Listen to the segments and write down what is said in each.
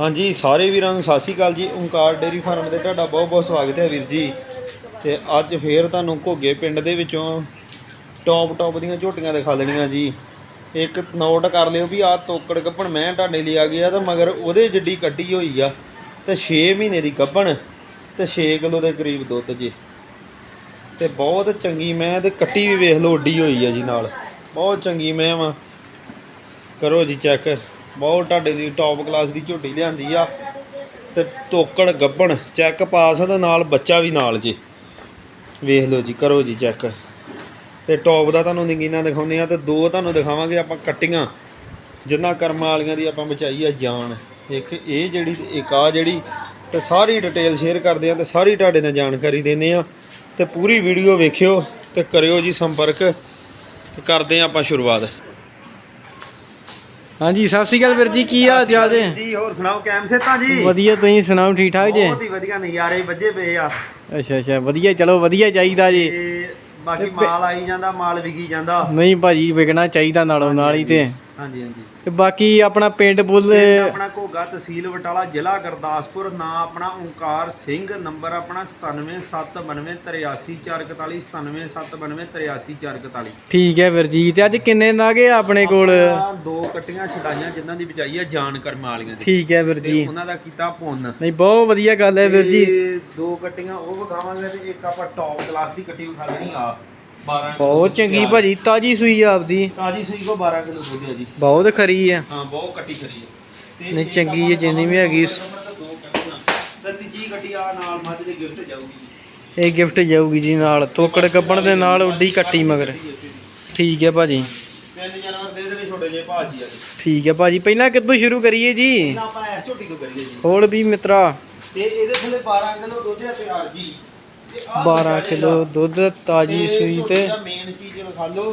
ਹਾਂਜੀ, ਸਾਰੇ ਵੀਰਾਂ ਨੂੰ ਸਤਿ ਸ਼੍ਰੀ ਅਕਾਲ ਜੀ। ਓਂਕਾਰ ਡੇਰੀ ਫਾਰਮ ਤੇ ਤੁਹਾਡਾ ਬਹੁਤ ਬਹੁਤ ਸਵਾਗਤ ਹੈ ਵੀਰ ਜੀ। ਤੇ ਅੱਜ ਫੇਰ ਤੁਹਾਨੂੰ ਘੋਗੇ ਪਿੰਡ ਦੇ ਵਿੱਚੋਂ ਟੌਪ ਟੌਪ ਦੀਆਂ ਝੋਟੀਆਂ ਦਿਖਾ ਦੇਣੀਆਂ ਜੀ। ਇੱਕ ਨੋਟ ਕਰ ਲਿਓ ਵੀ ਆਹ ਤੋਕੜ ਗੱਭਣ ਮੈਂ ਤੁਹਾਡੇ ਲਈ ਆ ਗਿਆ ਤਾਂ ਮਗਰ ਉਹਦੇ ਜਿੱਡੀ ਕੱਟੀ ਹੋਈ ਆ ਤੇ 6 ਮਹੀਨੇ ਦੀ ਗੱਭਣ ਤੇ 6 ਕਿਲੋ ਦੇ ਕਰੀਬ ਦੁੱਧ ਜੀ। ਤੇ ਬਹੁਤ ਚੰਗੀ ਮੈਂ ਤੇ ਕੱਟੀ ਵੀ ਵੇਖ ਲਓ ਓਡੀ ਹੋਈ ਆ ਜੀ ਨਾਲ। ਬਹੁਤ ਚੰਗੀ ਮੈਂ ਵਾ। ਕਰੋ ਜੀ ਚੈੱਕ। ਬਹੁਤ ਤੁਹਾਡੇ ਦੀ ਟੌਪ ਕਲਾਸ ਦੀ ਝੋਟੀ ਲਿਆਂਦੀ ਆ ਤੇ ਤੋਕੜ ਗੱਬਣ ਚੈੱਕ ਪਾਸ ਆ ਤੇ ਨਾਲ ਬੱਚਾ ਵੀ ਨਾਲ ਜੀ। ਵੇਖ ਲਓ ਜੀ, ਕਰੋ ਜੀ ਚੈੱਕ ਤੇ ਟੌਪ ਦਾ ਤੁਹਾਨੂੰ ਨਗੀਨਾ ਦਿਖਾਉਂਦੇ ਆ ਤੇ ਦੋ ਤੁਹਾਨੂੰ ਦਿਖਾਵਾਂਗੇ ਆਪਾਂ ਕੱਟੀਆਂ ਜਿੰਨਾ ਕਰਮਾਂ ਵਾਲੀਆਂ ਦੀ ਆਪਾਂ ਬਚਾਈ ਆ ਜਾਨ। ਇੱਕ ਇਹ ਜਿਹੜੀ ਤੇ ਇੱਕ ਆ ਜਿਹੜੀ ਤੇ ਸਾਰੀ ਡਿਟੇਲ ਸ਼ੇਅਰ ਕਰਦੇ ਆ ਤੇ ਸਾਰੀ ਤੁਹਾਡੇ ਨਾਲ ਜਾਣਕਾਰੀ ਦਿੰਦੇ ਆ। ਤੇ ਪੂਰੀ ਵੀਡੀਓ ਵੇਖਿਓ ਤੇ ਕਰਿਓ ਜੀ ਸੰਪਰਕ। ਤੇ ਕਰਦੇ ਆ ਆਪਾਂ ਸ਼ੁਰੂਆਤ। ਹਾਂਜੀ ਸਤਿ ਸ਼੍ਰੀ ਅਕਾਲ ਵੀਰ ਜੀ ਕੀ ਹਾਲ ਚਾਲ ਜੇ? ਜੀ ਹੋਰ ਸੁਣਾਓ ਕੈਮ ਸੇਤਾ ਜੀ? ਵਧੀਆ ਤੁਸੀਂ ਸੁਣਾਓ ਠੀਕ ਠਾਕ ਜੇ? ਬਹੁਤ ਹੀ ਵਧੀਆ ਨਜ਼ਾਰੇ ਵੱਜੇ ਪਏ ਆ। ਅੱਛਾ ਅੱਛਾ ਵਧੀਆ ਚਲੋ ਵਧੀਆ ਚਾਹੀਦਾ ਜੀ। ਬਾਕੀ ਮਾਲ ਆਈ ਜਾਂਦਾ ਮਾਲ ਵਿਕੀ ਜਾਂਦਾ। ਨਹੀਂ ਭਾਜੀ ਵਿਕਣਾ ਚਾਹੀਦਾ ਨਾਲੋਂ ਨਾਲ ਹੀ ਤੇ। ਹਾਂਜੀ ਹਾਂਜੀ। ਤੇ ਬਾਕੀ ਆਪਣਾ ਪਿੰਡ ਬੁੱਲ ਪਿੰਡ ਆਪਣਾ ਘੋਗਾ ਤਹਿਸੀਲ ਬਟਾਲਾ ਜ਼ਿਲ੍ਹਾ ਗੁਰਦਾਸਪੁਰ ਨਾਂ ਆਪਣਾ ਓਂਕਾਰ ਸਿੰਘ ਨੰਬਰ ਆਪਣਾ 9779348441 ਠੀਕ ਹੈ ਵੀਰ ਜੀ ਤੇ ਅੱਜ ਕਿੰਨੇ ਨਾਗੇ ਆਪਣੇ ਕੋਲ? ਦੋ ਕੱਟੀਆਂ ਛਡਾਈਆਂ ਜਿਨ੍ਹਾਂ ਦੀ ਬਚਾਈ ਆ ਜਾਨ ਕਰਮ ਵਾਲੀਆਂ ਦੀ। ਠੀਕ ਹੈ ਵੀਰ ਤੇ ਜੀ। ਉਹਨਾਂ ਦਾ ਕੀਤਾ ਪੁੰਨ। ਨਹੀਂ ਬਹੁਤ ਵਧੀਆ ਗੱਲ ਹੈ ਵੀਰ ਜੀ। ਤੇ ਦੋ ਕੱਟੀਆਂ ਉਹ ਵਿਖਾਵਾਂਗੇ ਤੇ ਇੱਕ ਆਪਾਂ ਟੌਪ ਕਲਾਸ ਦੀ ਕੱਟੀ ਵਿਖਾ ਦੇਣੀ ਆ। 12 ਬਹੁਤ ਚੰਗੀ ਭਾਜੀ ਤਾਜੀ ਸੂਈ ਆਪਦੀ। ਤਾਜੀ ਸੂਈ ਕੋ 12 ਕਿਲੋ ਦੁੱਧ ਹੈ ਜੀ। ਬਹੁਤ ਖਰੀ ਆ। ਹਾਂ ਬਹੁਤ ਕੱਟੀ ਹੈ ਤੇ ਨਹੀਂ, ਚੰਗੀ ਹੈ, ਜਿੰਨੀ ਵੀ ਹੈਗੀ। ਤੇ ਤੀਜੀ ਕੱਟੀ ਆ ਨਾਲ ਮੱਝ ਦੇ ਗਿਫਟ ਜਾਊਗੀ ਇਹ ਗਿਫਟ ਜਾਊਗੀ ਜੀ ਨਾਲ। ਤੋਕੜ ਕੱਪਣ ਦੇ ਨਾਲ ਉੱਡੀ ਕੱਟੀ ਮਗਰ। ਠੀਕ ਹੈ ਭਾਜੀ। ਤਿੰਨ ਜਾਨਵਰ ਦੇ ਦੇਣੇ ਛੋਟੇ ਜਿਹੇ ਭਾਜੀ ਆ ਜੀ। ਠੀਕ ਹੈ ਭਾਜੀ ਪਹਿਲਾਂ ਕਿੱਥੋਂ ਸ਼ੁਰੂ ਕਰੀਏ ਜੀ? ਇਹਨਾਂ ਆਪਾਂ ਇਸ ਝੋਟੀ ਤੋਂ ਕਰੀਏ ਜੀ। ਹੋਰ ਵੀ ਮਿੱਤਰਾ। ਤੇ ਇਹਦੇ ਥੱਲੇ 12 ਕਿਲੋ ਦੁੱਧ ਹੈ ਤਿਆਰ ਜੀ। 12 ਬੱਚਾ ਕਿਲੋ ਦੁੱਧ ਤਾਜੀ ਸੂਈ ਤੇ ਮੇਨ ਚੀਜ਼ ਵਿਖਾ ਲਓ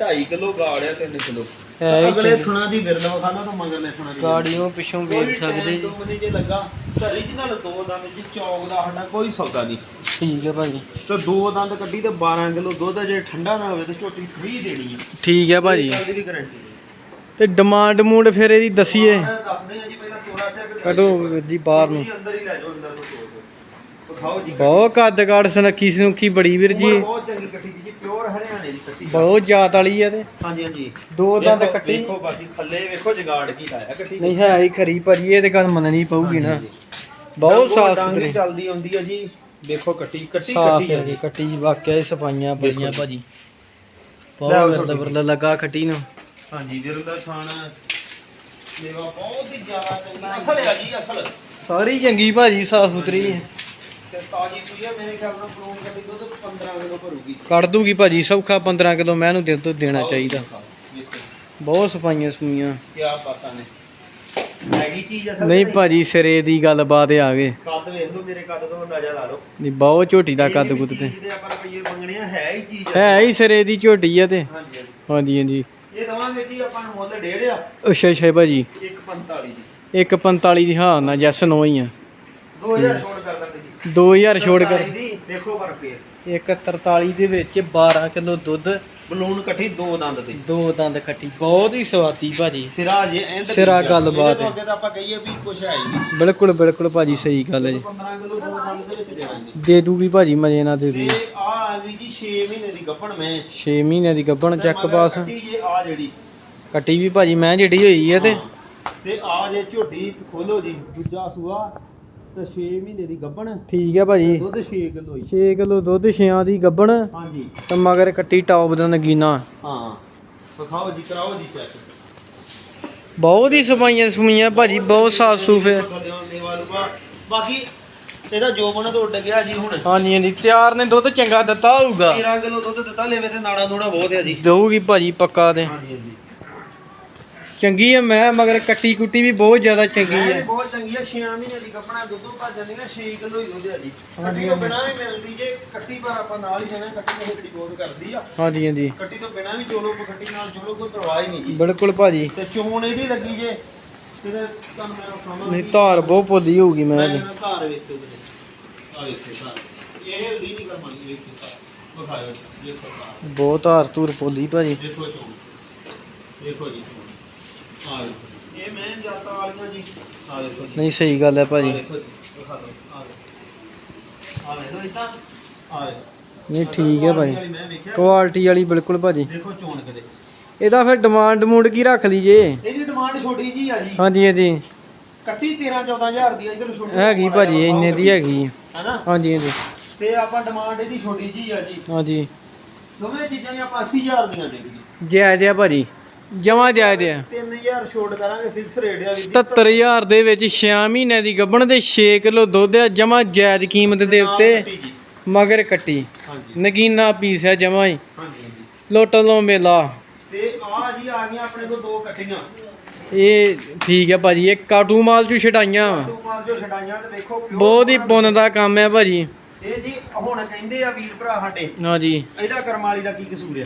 2.5 ਕਿਲੋ ਗਾੜ ਆ 3 ਕਿਲੋ। ਹੈ ਹੀ ਅਗਲੇ। ਥੁਣਾ ਦੀ ਵਿਰਲਾ ਵਿਖਾ ਲਓ ਤਾਂ ਮਗਰਲੇ ਥੁਣਾ ਦੀ ਗਾੜੀਆਂ ਪਿੱਛੋਂ ਵੇਖ ਸਕਦੇ। ਜੀ ਜੀ ਜੇ ਲੱਗਾ ਤਾਂ original ਦੋ ਦੰਦ ਜੀ ਚੌਕ ਦਾ ਸਾਡਾ ਕੋਈ ਸੌਦਾ ਨਹੀਂ। ਠੀਕ ਹੈ ਭਾਜੀ। ਤੇ ਦੋ ਦੰਦ ਕੱਢੀ ਤੇ 12 ਕਿਲੋ ਦੁੱਧ ਜੇ ਠੰਡਾ ਨਾ ਹੋਵੇ ਤੇ ਝੋਟੀ ਫ੍ਰੀ ਦੇਣੀ ਆ। ਠੀਕ ਹੈ ਭਾਜੀ। ਗੱਲ ਦੀ ਵੀ ਗਾਰੰਟੀ ਤੇ ਡਿਮਾਂਡ ਮੂਡ ਫਿਰ ਇਹਦੀ ਦਸੀਏ। ਦੱਸਦੇ ਆ ਜੀ ਪਹਿਲਾਂ ਤੋੜਾ ਚੈੱਕ ਕੱਢੋ ਵੀਰ ਜੀ ਬਾਹਰ ਨੂੰ। ਅੰਦਰ ਹੀ ਲੈ ਜਾਓ ਅੰਦਰ। ਜੀ। ਬਹੁਤ ਕੱਦ ਕਾੜ ਸੁਨੱਖੀ ਸੁਨੱਖੀ ਬੜੀ ਵੀਰ ਜੀ। ਬਹੁਤ ਚੰਗੀ ਕੱਟੀ ਦੀ ਜੀ ਪਿਓਰ ਹਰਿਆਣੇ ਦੀ ਕੱਟੀ ਬਹੁਤ ਜਾਤ ਵਾਲੀ ਹੈ ਤੇ। ਹਾਂਜੀ ਹਾਂਜੀ। ਦੋ ਦੰਦ ਕੱਟੀ। ਵੇਖੋ ਬਾਕੀ ਥੱਲੇ ਵੇਖੋ ਜਗਾੜ ਕੀ ਲਾਇਆ ਕੱਟੀ ਨਹੀਂ ਹੈ ਹੀ ਖਰੀ ਭਾਜੀ ਇਹ ਤੇ ਗੱਲ ਮੰਨਣੀ ਪਊਗੀ ਨਾ। ਬਹੁਤ ਸਾਫ਼ ਸੁਥਰੀ। ਚੱਲਦੀ ਆਉਂਦੀ ਆ ਜੀ। ਵੇਖੋ ਕੱਟੀ ਕੱਟੀ ਕੱਟੀ ਹੈ ਆ ਜੀ ਜੀ। ਕੱਟੀ ਵਾਕਿਆ ਹੀ ਸਫਾਈਆਂ ਪਈਆਂ ਭਾਜੀ। ਬਹੁਤ ਛੋਟੀ ਵਰਦਾ ਲੱਗਾ ਖੱਟੀ ਨੂੰ। ਹਾਂਜੀ ਵੀਰ ਦਾ ਥਾਣ ਲੇਵਾ ਬਹੁਤ ਹੀ ਜ਼ਿਆਦਾ ਚੰਗਾ ਅਸਲ ਹੈ ਜੀ ਅਸਲ। ਸਾਰੀ ਚੰਗੀ ਭਾਜੀ ਸਾਫ਼ ਸੁਥਰੀ। ਤੇ ਤਾਜੀ ਸੂਈ ਆ ਮੇਰੇ ਖਿਆਲ ਨਾਲ ਫਲੋਨ ਕੱਟੀ ਦੁੱਧ 15 ਕਿਲੋ ਭਰੂਗੀ। ਕੱਢ ਦੂਗੀ ਭਾਜੀ ਸੌਖਾ 15 ਕਿਲੋ ਮੈਂ ਇਹਨੂੰ ਤੋਂ ਦੇਣਾ ਚਾਹੀਦਾ। ਬਹੁਤ ਸਫਾਈਆਂ ਸੂਈਆਂ। ਕੀ ਬਾਤਾਂ ਨੇ। ਹੈਗੀ ਚੀਜ਼ ਅਸਲ ਨਹੀਂ ਭਾਜੀ ਸਿਰੇ ਦੀ ਗੱਲਬਾਤ ਆ ਗਏ ਕੱਦ ਵੇਖ ਲਓ ਮੇਰੇ ਕੱਦ ਤੋਂ ਅੰਦਾਜ਼ਾ ਲਾ ਲਓ। ਨਹੀਂ ਬਹੁਤ ਝੋਟੀ ਦਾ ਕੱਦ ਕੁੱਦ ਤੇ। ਚੀਜ਼ ਦੇ ਆਪਾਂ ਰੁਪਈਏ ਮੰਗਣੇ ਆ ਹੈ ਹੀ ਚੀਜ਼ ਆ। ਹੈ ਹੀ ਸਿਰੇ ਦੀ ਝੋਟੀ ਆ ਤੇ। ਹਾਂਜੀ ਹਾਂਜੀ। ਹਾਂਜੀ ਇਹ ਦਵਾਂਗੇ ਜੀ ਆਪਾਂ ਨੂੰ ਮੁੱਲ ਡੇਢ ਆ। ਅੱਛਾ ਅੱਛਾ ਭਾਜੀ। 145 ਦੀ। 145 ਦੀ ਹਾਂ ਨਾ ਜੈਸ ਨੋ ਹੀ ਆ। 2000 ਛੋੜ ਕਰ ਦਾਂਗੇ ਜੀ 2000 ਛੋੜ ਕਰ। 45 ਦੀ ਦੇਖੋ ਪਰ ਫੇਰ। 143 ਦੇ ਵਿੱਚ 12 ਕਿਲੋ ਦੁੱਧ। ਬਲੂਨ ਇਕੱਠੀ ਦੋ ਦੰਦ ਤੇ ਦੋ ਦੰਦ ਕੱਟੀ ਬਹੁਤ ਹੀ ਸਵਾਦੀ ਭਾਜੀ। ਸਿਰਾ ਜੇ ਐਂਡ ਸਿਰਾ ਗੱਲਬਾਤ ਤੋਂ ਅੱਗੇ ਤਾਂ ਆਪਾਂ ਕਹੀਏ ਵੀ ਕੁਛ ਹੈ ਹੀ ਨਹੀਂ। ਬਿਲਕੁਲ ਬਿਲਕੁਲ ਭਾਜੀ ਸਹੀ ਗੱਲ ਹੈ ਜੀ। 15 ਕਿਲੋ ਦੋ ਦੰਦ ਦੇ ਵਿੱਚ ਦੇਵਾਂਗੇ ਦੇ ਦੂਗੀ ਭਾਜੀ ਮਜੇ ਨਾਲ ਦੇ ਤੇ ਦੂਗੀ। ਆ ਆ ਗਈ ਜੀ 6 ਮਹੀਨੇ ਦੀ ਗੱਭਣ ਮੈਂ। 6 ਮਹੀਨਿਆਂ ਦੀ ਗੱਭਣ ਚੱਕ ਪਾਸ ਕੱਟੀ ਜੇ ਆ ਜਿਹੜੀ। ਕੱਟੀ ਵੀ ਭਾਜੀ ਮੈਂ ਜਿਹੜੀ ਹੋਈ ਹੈ ਤੇ ਤੇ ਆ ਜੇ ਝੋਟੀ ਖੋਲੋ ਜੀ ਦੂਜਾ ਸੂਆ। ਤੇ 6 ਮਹੀਨੇ ਦੀ ਗੱਭਣ। ਠੀਕ ਹੈ ਭਾਜੀ। ਦੁੱਧ 6 ਕਿਲੋ ਹੀ 6 ਕਿਲੋ ਦੁੱਧ ਛਿਆਂ ਦੀ ਗੱਭਣ। ਹਾਂਜੀ। ਤੇ ਮਗਰ ਕੱਟੀ ਟੌਪ ਦਾ ਨਗੀਨਾ। ਹਾਂ। ਵਿਖਾਓ ਜੀ ਕਰਾਓ ਜੀ ਚੈੱਕ। ਬਹੁਤ ਹੀ ਸਫਾਈਆਂ ਸਮੀਆਂ ਭਾਜੀ ਬਹੁਤ ਸਾਫ਼ ਸੂਫ ਹੈ। ਬਾਕੀ ਇਹਦਾ ਜੋ ਬਣਾ ਤੋਂ ਉੱਡ ਗਿਆ ਜੀ ਹੁਣ। ਹਾਂਜੀ ਹਾਂਜੀ ਤਿਆਰ ਨੇ ਦੁੱਧ ਚੰਗਾ ਦਿੱਤਾ ਹੋਊਗਾ। 13 ਕਿਲੋ ਦੁੱਧ ਦਿੱਤਾ ਲੈਵੇ ਤੇ ਨਾੜਾ ਨੂੜਾ ਬਹੁਤ ਹੈ ਜੀ। ਦਊਗੀ ਭਾਜੀ ਪੱਕਾ ਤੇ। ਹਾਂਜੀ ਹਾਂਜੀ। ਚੰਗੀ ਹੈ ਮੈਂ ਮਗਰ ਕੱਟੀ ਕੁੱਟੀ ਵੀ ਬਹੁਤ ਜ਼ਿਆਦਾ ਚੰਗੀ ਹੈ ਬਹੁਤ ਚੰਗੀ ਆ 6 ਮਹੀਨੇ ਦੀ ਕੱਪੜਾ ਦੁੱਧੋਂ ਭੱਜ ਜਾਂਦੀਆਂ 6 ਕਿਲੋ ਹੀ ਦੁੱਧ ਆ ਜੀ। ਕੱਟੀ ਤੋਂ। ਬਿਨਾ ਵੀ ਮਿਲਦੀ ਜੇ ਕੱਟੀ ਪਰ ਆਪਾਂ ਨਾਲ ਹੀ ਜਾਣਾ ਕੱਟੀ ਤੋਂ ਹਿੱਤੀ ਬਹੁਤ ਕਰਦੀ ਆ। ਹਾਂਜੀ ਹਾਂਜੀ। ਕੱਟੀ ਤੋਂ ਬਿਨਾ ਵੀ ਚੋਲੋ ਕੱਟੀ ਨਾਲ ਚੋਲੋ ਕੋਈ ਪਰਵਾਹ ਹੀ ਨਹੀਂ ਜੀ। ਬਿਲਕੁਲ ਭਾਜੀ। ਤੇ ਚੋਣ ਇਹਦੀ ਲੱਗੀ ਜੇ ਕਿਤੇ ਤੁਹਾਨੂੰ ਮੈਂ ਨਹੀਂ ਧਾਰ ਬਹੁਤ ਪੋਦੀ ਹੋਊਗੀ ਮੈਂ। ਮੈਂ ਇਹਦੀ। ਨਾ ਧਾਰ ਵੇਖੋ ਜੀ ਆ ਵੇਖੋ ਧਾਰ। ਇਹ ਹਲਦੀ ਨਹੀਂ ਕਰਮਾਨੀ ਵੇਖੋ ਧਾਰ। ਵਿਖਾਇਓ ਜੀ ਸਰਕਾਰ ਬਹੁਤ ਧਾਰ ਧੂਰ ਪੋਲੀ ਭਾਜੀ। ਦੇਖੋ ਚੋਣ। ਦੇਖੋ ਜੀ ਚੋਣ। ਆ ਵੇਖੋ। ਇਹ ਮੈਂ ਜਾਤਾਂ ਵਾਲੀਆਂ ਜੀ ਆ ਦੇਖੋ ਜੀ ਨਹੀਂ ਸਹੀ ਗੱਲ ਹੈ ਆ ਭਾਜੀ ਦੇਖੋ ਜੀ ਦਿਖਾ ਦਿਓ ਆ ਦੇਖੋ ਆ ਵੇਖੋ ਇਦਾਂ ਆ ਵੇਖੋ ਨਹੀਂ ਠੀਕ ਹੈ ਭਾਜੀ ਮੈਂ ਵੇਖਿਆ ਕੁਆਲਿਟੀ ਵਾਲੀ ਬਿਲਕੁਲ ਭਾਜੀ ਦੇਖੋ ਚੋਣ ਕਿਤੇ ਇਹਦਾ ਫਿਰ ਡਿਮਾਂਡ ਡਮੂਡ ਕੀ ਰੱਖ ਲਈਏ ਇਹਦੀ ਡਿਮਾਂਡ ਛੋਟੀ ਜੀ ਆ ਜੀ ਹਾਂਜੀ ਹਾਂਜੀ ਕੱਟੀ 13 14000 ਦੀ ਆ, ਇੱਧਰ ਛੋਟੀ ਹੈਗੀ ਭਾਜੀ ਇੰਨੇ ਦੀ ਹੈਗੀ ਹੈਨਾ ਹਾਂਜੀ ਹਾਂਜੀ ਤੇ ਆਪਾਂ ਡਿਮਾਂਡ ਇਹਦੀ ਛੋਟੀ ਜੀ ਆ ਜੀ ਹਾਂਜੀ ਦੋਵੇਂ ਚੀਜ਼ਾਂ ਹੀ ਆਪਾਂ 80000 ਦੀਆਂ ਦੇ ਦਈਏ ਜਾਇਜ਼ ਆ ਭਾਜੀ ਜਮਾ ਜਾਇਜ਼ ਆ। 3000 ਛੋਟ ਕਰਾਂਗੇ ਫਿਕਸ ਰੇਟ ਆ ਵੀ। 77000 ਦੇ ਵਿੱਚ 6 ਮਹੀਨਿਆਂ ਦੀ ਗੱਭਣ ਦੇ 6 ਕਿਲੋ ਦੁੱਧ ਆ ਜਮਾ ਜਾਇਜ਼ ਕੀਮਤ ਦੇ ਉੱਤੇ ਮਗਰ ਕੱਟੀ। ਨਗੀਨਾ ਪੀਸ ਆ ਜਮਾ ਹੀ। ਹਾਂਜੀ ਲੋਟਨ ਲੋ। ਮੇਲਾ ਤੇ ਆ ਜੀ ਆ ਗਈਆਂ ਆਪਣੇ ਕੋਲ ਦੋ ਕੱਟੀਆਂ। ਇਹ ਠੀਕ ਹੈ ਭਾਜੀ ਇਹ ਕਾਟੂ ਮਾਲ ਚੋਂ ਛਡਾਈਆਂ। ਵਾ ਟੂ ਮਾਰ ਜੋ ਛਡਾਈਆਂ ਤੇ ਵੇਖੋ pure ਬਹੁਤ ਹੀ ਪੁੰਨ ਦਾ ਕੰਮ ਹੈ ਭਾਜੀ। ਇਹ ਜੀ ਹੁਣ ਕਹਿੰਦੇ ਆ ਵੀਰ ਭਰਾ ਸਾਡੇ ਹਾਂਜੀ ਇਹਦਾ ਕਰਮ ਵਾਲੀ ਦਾ ਕੀ ਕਸੂਰ ਆ?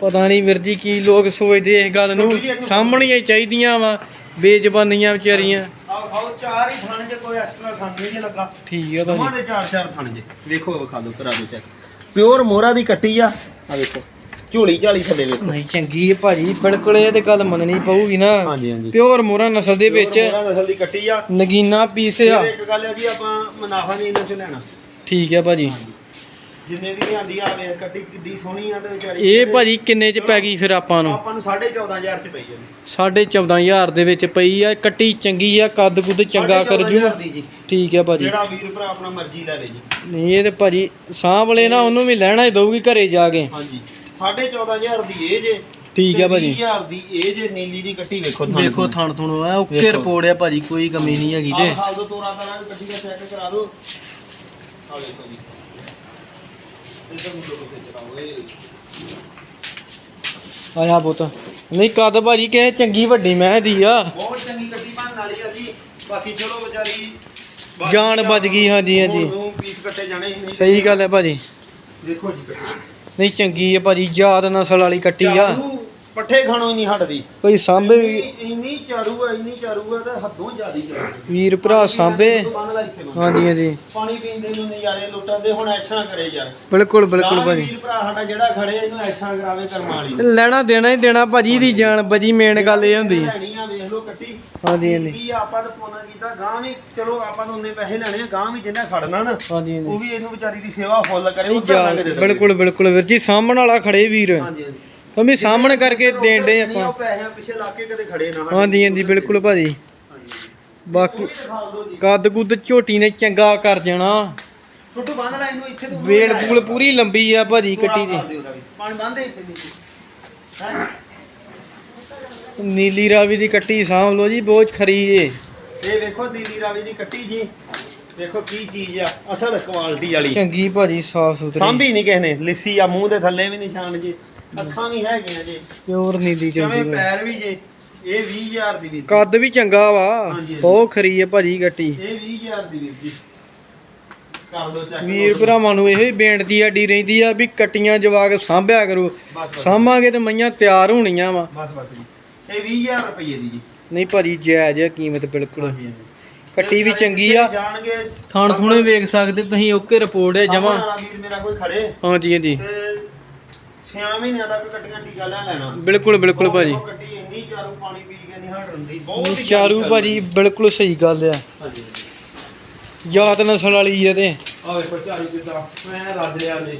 ਪਤਾ ਨਹੀਂ ਵੀਰ ਜੀ ਕੀ ਲੋਕ ਸੋਚਦੇ ਇਸ ਗੱਲ ਨੂੰ। ਸਾਹਮਣੀਆਂ ਹੀ ਚਾਹੀਦੀਆਂ ਵਾ ਬੇਜ਼ਬਾਨੀਆਂ ਵਿਚਾਰੀਆਂ। ਆ ਖਾਓ ਚਾਰ ਹੀ ਥਣ ਜੇ ਕੋਈ ਐਕਸਟਰਾ ਥਣ ਨਹੀਂ ਜੇ ਲੱਗਾ। ਠੀਕ ਹੈ ਦੋਵਾਂ ਭਾਜੀ ਦੇ ਚਾਰ ਚਾਰ ਥਣ ਜੇ। ਵੇਖੋ ਵਿਖਾ ਦਿਓ ਕਰਾ ਦਿਓ ਚੈੱਕ ਪਿਓਰ ਮੋਰਾ ਦੀ ਕੱਟੀ ਆ। ਆ ਵੇਖੋ ਝੋਲੀ ਝਾਲੀ ਥੱਲੇ ਵੇਖੋ। ਨਹੀਂ ਚੰਗੀ ਹੈ ਭਾਜੀ ਬਿਲਕੁਲ ਇਹ ਤੇ ਗੱਲ ਮੰਨਣੀ ਪਊਗੀ ਨਾ। ਹਾਂਜੀ ਹਾਂਜੀ। ਪਿਓਰ ਮੋਰਾ ਨਸਲ ਦੇ ਵਿੱਚ ਮੋਰਾ ਨਸਲ ਦੀ ਕੱਟੀ ਆ। ਨਗੀਨਾ ਪੀਸ ਫਿਰ ਆ ਇੱਕ ਗੱਲ ਹੈ ਜੀ ਆਪਾਂ ਮੁਨਾਫਾ ਨਹੀਂ ਇਹਨਾਂ ਚੋਂ ਲੈਣਾ। ਠੀਕ ਹੈ ਭਾਜੀ। ਜਿੰਨੇ ਦੀ ਲਿਆਂਦੀ ਆ ਵੇ ਕੱਟੀ ਕਿੱਡੀ ਸੋਹਣੀ ਆ ਤੇ ਵਿਚਾਰੀ ਇਹ ਭਾਜੀ ਕਿੰਨੇ ਚ ਪੈ ਗਈ ਫਿਰ ਆਪਾਂ ਨੂੰ? ਆਪਾਂ ਨੂੰ 14500 ਚ ਪਈ ਆ ਸਾਢੇ 14000 ਦੇ ਵਿੱਚ ਪਈ ਆ ਕੱਟੀ ਚੰਗੀ ਆ ਕੱਦ ਕੁੱਦ ਚੰਗਾ ਕਰ ਜੂ। 14,500 ਦੀ ਜੀ। ਠੀਕ ਹੈ ਭਾਜੀ। ਜਿਹੜਾ ਵੀਰ ਭਰਾ ਆਪਣਾ ਮਰਜ਼ੀ ਲੈ ਲੇ ਜੀ। ਨਹੀਂ ਇਹ ਤੇ ਭਾਜੀ ਸਾਂਭਲੇ ਨਾ ਉਹਨੂੰ ਵੀ ਲੈਣਾ ਹੀ ਦਊਗੀ ਘਰੇ ਜਾ ਕੇ। ਹਾਂਜੀ। 14500 ਦੀ ਇਹ ਜੇ। ਠੀਕ ਹੈ ਭਾਜੀ। 20000 ਦੀ ਇਹ ਜੇ ਨੀਲੀ ਦੀ ਕੱਟੀ ਵੇਖੋ ਥਾਂ ਵੇਖੋ ਥਣ ਥੁਣ ਆ ਓਕੇ ਵੇਖੋ। ਰਿਪੋਰਟ ਆ ਭਾਜੀ ਕੋਈ ਕਮੀ ਨਹੀਂ ਹੈਗੀ ਤੇ। ਆਹ ਹਾਲ ਦੋ ਤੋਰਾ ਤਾਰਾ ਕੱਟੀ ਦਾ ਚੈੱਕ ਕਰਾ ਦਿਓ। ਆ ਵੇਖੋ ਜੀ ਇਧਰ ਨੂੰ ਲੋਕ ਤੇ ਚਲਾਓ ਏ ਆਇਆ ਪੁੱਤ। ਨਹੀਂ ਕੱਦ ਭਾਜੀ ਕਿਹ ਚੰਗੀ ਵੱਡੀ ਮੈਂ ਦੀ ਆ। ਬਹੁਤ ਚੰਗੀ ਕੱਟੀ ਬਣਨ ਵਾਲੀ ਆ ਜੀ। ਬਾਕੀ ਚਲੋ ਵਿਚਾਰੀ ਬਾਕੀ ਜਾਨ ਬਚ ਗਈ, ਹਾਂਜੀ, ਹਾਂਜੀ। ਹੁਣ ਨੂੰ ਪੀਸ ਕੱਟੇ ਜਾਣੇ ਸੀ, ਨਹੀਂ ਸਹੀ ਗੱਲ ਹੈ ਭਾਜੀ। ਦੇਖੋ ਜੀ ਨਹੀਂ ਚੰਗੀ ਹੈ ਭਾਜੀ ਯਾਦ ਨਸਲ ਵਾਲੀ ਕੱਟੀ ਆ। ਪੱਠੇ ਖਾਣੋਂ ਹੀ ਨਹੀਂ ਹਟਦੀ। ਕੋਈ ਸਾਂਭੇ ਵੀ ਇੰਨੀ- ਇੰਨੀ ਚਾਰੂ ਆ ਇੰਨੀ ਚਾਰੂ ਆ ਤੇ ਹੱਦੋਂ ਜ਼ਿਆਦੀ ਚਾਰੂ ਵੀਰ ਭਰਾ ਸਾਂਭੇ। ਬੰਨ ਲਾ ਇੱਥੇ ਬੰਨ। ਹਾਂਜੀ ਹਾਂਜੀ। ਪਾਣੀ ਪੀਂਦੇ ਨੂੰ ਨਜ਼ਾਰੇ ਲੁੱਟਣ ਦੇ ਹੁਣ ਐਸ਼ਾ ਕਰੇ ਯਾਰ। ਬਿਲਕੁਲ ਬਿਲਕੁਲ ਵੀ ਭਾਜੀ। ਵੀਰ ਭਰਾ ਸਾਡਾ ਜਿਹੜਾ ਖੜੇ ਇਹਨੂੰ ਐਸ਼ਾ ਕਰਾਵੇ ਕਰਮਾਂ ਵਾਲੀ। ਲੈਣਾ ਦੇਣਾ ਹੀ ਦੇਣਾ ਭਾਜੀ ਦੀ ਜਾਨ ਬਜੀ ਮੇਨ ਗੱਲ ਇਹ ਹੁੰਦੀ। ਲੈਣੀ ਆ ਵੇਖ ਲਓ ਕੱਟੀ। ਹਾਂਜੀ ਹਾਂਜੀ। ਕੀ ਆਪਾਂ ਤਾਂ ਫੋਨ ਕੀਤਾ ਗਾਂ ਵੀ ਚਲੋ ਆਪਾਂ ਨੂੰ ਉਹਨੇ ਪੈਸੇ ਲੈਣੇ ਆ ਗਾਂ ਵੀ ਜਿਹਨੇ ਖੜਨਾ ਨਾ ਹਾਂਜੀ ਉਹ ਹਾਂਜੀ ਵੀ ਇਹਨੂੰ ਵਿਚਾਰੀ ਦੀ ਸੇਵਾ ਫੁੱਲ ਕਰੇ ਉਹ ਜਾਨ ਬਿਲਕੁਲ ਬਿਲਕੁਲ ਵੀਰ ਜੀ ਸਾਹਮਣ ਵਾਲਾ ਖੜੇ ਵੀਰ। ਹਾਂਜੀ ਹਾਂਜੀ। ਤੁਮੀ ਸਾਹਮਣੇ ਕਰਕੇ ਦੇਣ ਦੇ ਨਹੀਂ, ਉਹ ਆਪਾਂ ਪੈਸੇ ਪਿੱਛੇ ਲਾ ਕੇ ਕਦੇ ਖੜੇ ਨਾ ਸਾਡੇ। ਹਾਂਜੀ ਹਾਂਜੀ ਬਿਲਕੁਲ ਭਾਜੀ। ਬਾਕੀ ਕੱਦ ਕੁੱਦ ਝੋਟੀ ਨੇ ਚੰਗਾ ਕਰ ਜਾਣਾ। ਛੋਟੂ ਬੰਦ ਲੈ ਇਹਨੂੰ ਇੱਥੇ ਤੂੰ ਵੇਲ ਬੂਲ ਪੂਰੀ ਲੰਬੀ ਆ ਭਾਜੀ ਕੱਟੀ ਦੀ। ਪਾਣੀ ਬੰਦ ਇੱਥੇ ਨੀਚੇ ਹੈਂ? ਨੀਲੀ ਰਾਵੀ ਦੀ ਕੱਟੀ ਸਾਂਭ ਲਓ ਜੀ ਬਹੁਤ ਖਰੀ ਏ। ਇਹ ਵੇਖੋ ਨੀਲੀ ਰਾਵੀ ਦੀ ਕੱਟੀ ਜੀ। ਵੇਖੋ ਕੀ ਚੀਜ਼ ਆ ਅਸਲ ਕੁਆਲਿਟੀ ਵਾਲੀ। ਚੰਗੀ ਭਾਜੀ ਸਾਫ਼ ਸੁਥਰੀ। ਸਾਂਭੀ ਨਹੀਂ ਕਿਸੇ ਨੇ ਲਿੱਸੀ ਆ ਮੂੰਹ ਦੇ ਥੱਲੇ ਵੀ ਨਿਸ਼ਾਨ ਜੀ। ਅੱਖਾਂ ਵੀ ਹੈਗੀਆਂ ਜੀ। ਪਿਓਰ ਨੀਲੀ ਜਿਵੇਂ ਚੰਗੀ ਪੈਰ ਵੀ ਜੇ ਇਹ 20000 ਦੀ ਵੀਰ ਜੀ। ਕੱਦ ਵੀ ਚੰਗਾ ਵਾ। ਹਾਂਜੀ, ਹਾਂਜੀ। ਬਹੁਤ ਖਰੀ ਏ ਭਾਜੀ ਕੱਟੀ ਇਹ 20000 ਦੀ ਵੀਰ ਜੀ। ਕਰ ਲਓ ਚੈੱਕ ਵੀਰ ਭਰਾਵਾਂ ਨੂੰ ਇਹੋ ਹੀ ਬੇਨਤੀ ਆਡੀ ਰਹਿੰਦੀ ਆ ਵੀ ਕੱਟੀਆਂ ਜਵਾਕ ਸਾਂਭਿਆ ਕਰੋ। ਬਸ ਬਸ। ਸਾਂਭਾਂਗੇ ਤੇ ਮਈਆਂ ਤਿਆਰ ਹੋਣੀਆਂ ਵਾ। ਬਸ ਬਸ ਜੀ। ਇਹ 20000 ਰੁਪਏ ਦੀ ਜੀ। ਨਹੀਂ ਭਾਜੀ ਜਾਇਜ਼ ਆ ਕੀਮਤ ਬਿਲਕੁਲ। ਹਾਂਜੀ, ਹਾਂਜੀ। ਕੱਟੀ ਵੀ ਇਹ ਚੰਗੀ ਆ। ਜਾਣਗੇ ਥਣ ਥੁਣੇ ਵੇਖ ਸਕਦੇ ਤੁਸੀਂ ਓਕੇ ਰਿਪੋਰਟ ਹੈ ਜਮਾ। ਜਮਾ ਵੀਰ ਮੇਰਾ ਕੋਈ ਖੜੇ। ਹਾਂਜੀ ਹਾਂਜੀ। ਤੇ 6 ਮਹੀਨਿਆਂ ਤੱਕ ਕੱਟੀਆਂ ਟੀਕਾ ਲੈ ਲੈਣਾ। ਬਿਲਕੁਲ ਬਿਲਕੁਲ ਭਾਜੀ। ਉਹ ਕੱਟੀ ਇੰਨੀ ਚਾਰੂ ਪਾਣੀ ਪੀ ਕੇ ਨਹੀਂ ਹਟਣ ਦੀ ਬਹੁਤ ਹੀ ਚਾਰੂ ਜ਼ਿਆਦਾ ਭਾਜੀ ਬਿਲਕੁਲ ਸਹੀ ਗੱਲ ਆ। ਹਾਂਜੀ ਯਾਦ ਨਸਲ ਵਾਲੀ ਆ ਤੇ। ਆ ਵੇਖੋ ਚਾਰੂ ਕਿਦਾਂ ਮੈਂ ਲਿਆ ਨਹੀਂ।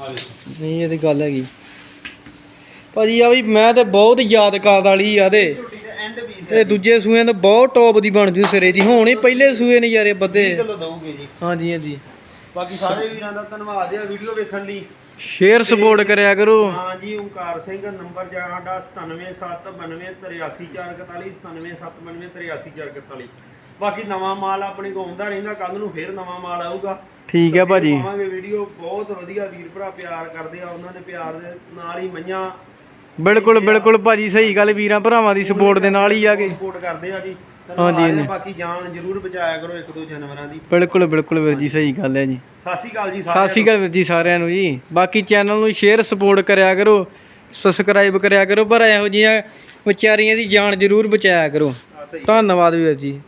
ਆ ਇਹ ਤੇ ਗੱਲ ਹੈਗੀ। ਭਾਜੀ ਆ ਵੀ ਮੈਂ ਤੇ ਬਹੁਤ ਯਾਦ ਕਾਦ ਵਾਲੀ ਆ ਤੇ। ਇਹ ਦੂਜੇ ਸੂਏ ਤਾਂ ਬਹੁਤ ਟੌਪ ਦੀ ਬਣ ਜੂ ਸਿਰੇ ਦੀ। ਹੁਣ ਹੀ ਪਹਿਲੇ ਸੂਏ ਬੱਦੇ। ਕਿਲੋ ਦਊਗੇ ਜੀ। ਹਾਂਜੀ ਹਾਂਜੀ। ਬਾਕੀ ਸਾਰੇ ਵੀਰਾਂ ਦਾ ਧੰਨਵਾਦ ਹੈ ਵੀਡੀਓ ਵੇਖਣ ਲਈ। ਸ਼ੇਅਰ ਸਪੋਰਟ ਕਰਿਆ ਕਰੋ। ਹਾਂ ਜੀ ਓਮਕਾਰ ਸਿੰਘ ਨੰਬਰ ਸਾਡਾ 9779293441 9779293441 ਬਾਕੀ ਨਵਾਂ ਮਾਲ ਆਪਣੇ ਕੋਲ ਆਉਂਦਾ ਰਹਿੰਦਾ ਕੱਲ ਨੂੰ ਫਿਰ ਨਵਾਂ ਮਾਲ ਆਊਗਾ। ਠੀਕ ਹੈ ਭਾਜੀ। ਪਾਵਾਂਗੇ ਵੀਡੀਓ। ਬਹੁਤ ਵਧੀਆ ਵੀਰ ਭਰਾ ਪਿਆਰ ਕਰਦੇ ਆ ਉਹਨਾਂ ਦੇ ਪਿਆਰ ਦੇ ਨਾਲ ਹੀ ਮਈਆਂ। ਬਿਲਕੁਲ ਬਿਲਕੁਲ ਭਾਜੀ ਸਹੀ ਗੱਲ ਵੀਰਾਂ ਭਰਾਵਾਂ ਦੀ ਸਪੋਰਟ ਦੇ ਨਾਲ ਹੀ ਆ ਗਏ ਸਪੋਰਟ ਕਰਦੇ ਆ ਜੀ। ਹਾਂਜੀ। ਹਾਂਜੀ। ਬਾਕੀ ਜਾਨ ਜ਼ਰੂਰ ਬਚਾਇਆ ਕਰੋ ਇੱਕ ਦੋ ਜਾਨਵਰਾਂ ਦੀ। ਬਿਲਕੁਲ ਬਿਲਕੁਲ ਵੀਰ ਜੀ ਸਹੀ ਗੱਲ ਹੈ ਜੀ। ਸਤਿ ਸ਼੍ਰੀ ਅਕਾਲ ਜੀ ਸਤਿ ਸ਼੍ਰੀ ਅਕਾਲ ਵੀਰ ਜੀ ਸਾਰਿਆਂ ਨੂੰ ਜੀ। ਬਾਕੀ ਚੈਨਲ ਨੂੰ ਸ਼ੇਅਰ ਸਪੋਰਟ ਕਰਿਆ ਕਰੋ ਸਬਸਕ੍ਰਾਈਬ ਕਰਿਆ ਕਰੋ ਪਰ ਇਹੋ ਜਿਹੀਆਂ ਵਿਚਾਰੀਆਂ ਦੀ ਜਾਨ ਜ਼ਰੂਰ ਬਚਾਇਆ ਕਰੋ। ਹਾਂ, ਸਹੀ ਧੰਨਵਾਦ ਵੀਰ ਜੀ।